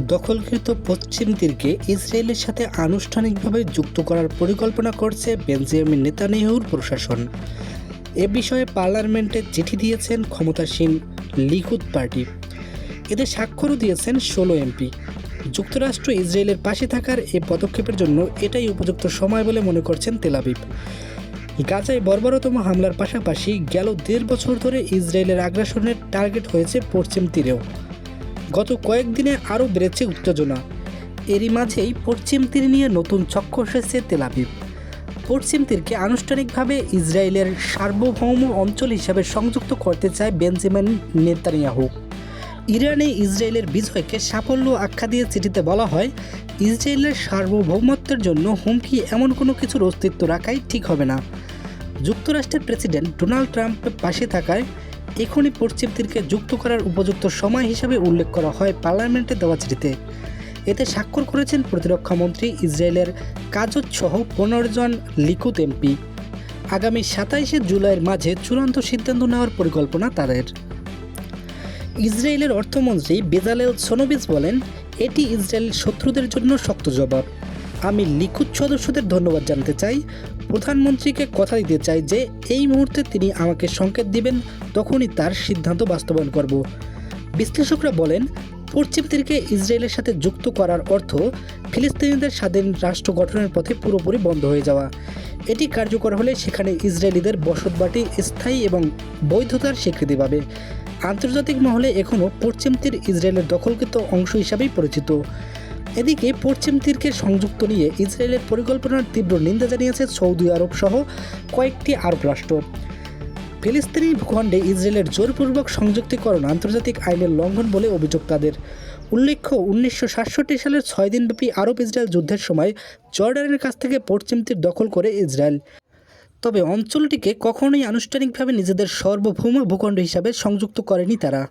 দখলকৃত পশ্চিম তীরকে ইসরায়েলের সাথে আনুষ্ঠানিকভাবে যুক্ত করার পরিকল্পনা করছে বেনজিয়ামিন নেতানিয়াহুর প্রশাসন। এ বিষয়ে পার্লামেন্টে চিঠি দিয়েছেন ক্ষমতাসীন লিকুদ পার্টি। এতে স্বাক্ষরও দিয়েছেন ষোলো এমপি। যুক্তরাষ্ট্র ইসরায়েলের পাশে থাকার এ পদক্ষেপের জন্য এটাই উপযুক্ত সময় বলে মনে করছেন তেলাবিব গাজায় বর্বরতম হামলার পাশাপাশি গেল দেড় বছর ধরে ইসরায়েলের আগ্রাসনের টার্গেট হয়েছে পশ্চিম তীরেও। গত কয়েকদিনে আরও বেড়েছে উত্তেজনা। এরই মাঝেই পশ্চিম তীর নিয়ে নতুন চক্র এসেছে তেলাবিব পশ্চিম তীরকে আনুষ্ঠানিকভাবে ইসরায়েলের সার্বভৌম অঞ্চল হিসাবে সংযুক্ত করতে চায় বেঞ্জামিন নেতানিয়াহু। ইরানে ইসরায়েলের বিজয়কে সাফল্য আখ্যা দিয়ে চিঠিতে বলা হয়, ইসরায়েলের সার্বভৌমত্বের জন্য হুমকি এমন কোনো কিছুর অস্তিত্ব রাখাই ঠিক হবে না। যুক্তরাষ্ট্রের প্রেসিডেন্ট ডোনাল্ড ট্রাম্পের পাশে থাকায় এখনই পশ্চিম তীরকে যুক্ত করার উপযুক্ত সময় হিসাবে উল্লেখ করা হয় পার্লামেন্টে দেওয়া চিঠিতে। এতে স্বাক্ষর করেছেন প্রতিরক্ষামন্ত্রী ইসরায়েলের কাজত সহ পনেরো জন লিকুত এমপি। আগামী সাতাইশে জুলাইয়ের মাঝে চূড়ান্ত সিদ্ধান্ত নেওয়ার পরিকল্পনা তাদের। ইসরায়েলের অর্থমন্ত্রী বেজালেল সোনোবিস বলেন, এটি ইসরায়েলের শত্রুদের জন্য শক্ত জবাব। আমি লিকুদ সদস্যদের ধন্যবাদ জানাতে চাই। প্রধানমন্ত্রীকে কথা দিতে চাই যে, এই মুহূর্তে তিনি আমাকে সংকেত দিবেন, তখনই তার সিদ্ধান্ত বাস্তবায়ন করব। বিশ্লেষকরা বলেন পশ্চিম তীরকে ইসরায়েলের সাথে যুক্ত করার অর্থ ফিলিস্তিনিদের স্বাধীন রাষ্ট্র গঠনের পথে পুরোপুরি বন্ধ হয়ে যাওয়া। এটি কার্যকর হলে সেখানে ইসরায়েলিদের বসতবাটি স্থায়ী এবং বৈধতার স্বীকৃতি পাবে। আন্তর্জাতিক মহলে এখনও পশ্চিম তীর ইসরায়েলের দখলকৃত অংশ হিসাবেই পরিচিত। এদিকে পশ্চিম তীরকে সংযুক্ত নিয়ে ইসরায়েলের পরিকল্পনার তীব্র নিন্দা জানিয়েছে সৌদি আরব সহ কয়েকটি আরব রাষ্ট্র। ফিলিস্তিনি ভূখণ্ডে ইসরায়েলের জোরপূর্বক সংযুক্তিকরণ আন্তর্জাতিক আইনের লঙ্ঘন বলে অভিযোগ তাদের। উল্লেখ্য, উনিশশো সাতষট্টি সালের ছয় দিনব্যাপী আরব ইসরায়েল যুদ্ধের সময় জর্ডানের কাছ থেকে পশ্চিম তীর দখল করে ইসরায়েল। তবে অঞ্চলটিকে কখনোই আনুষ্ঠানিকভাবে নিজেদের সার্বভৌম ভূখণ্ড হিসাবে সংযুক্ত করেনি তারা।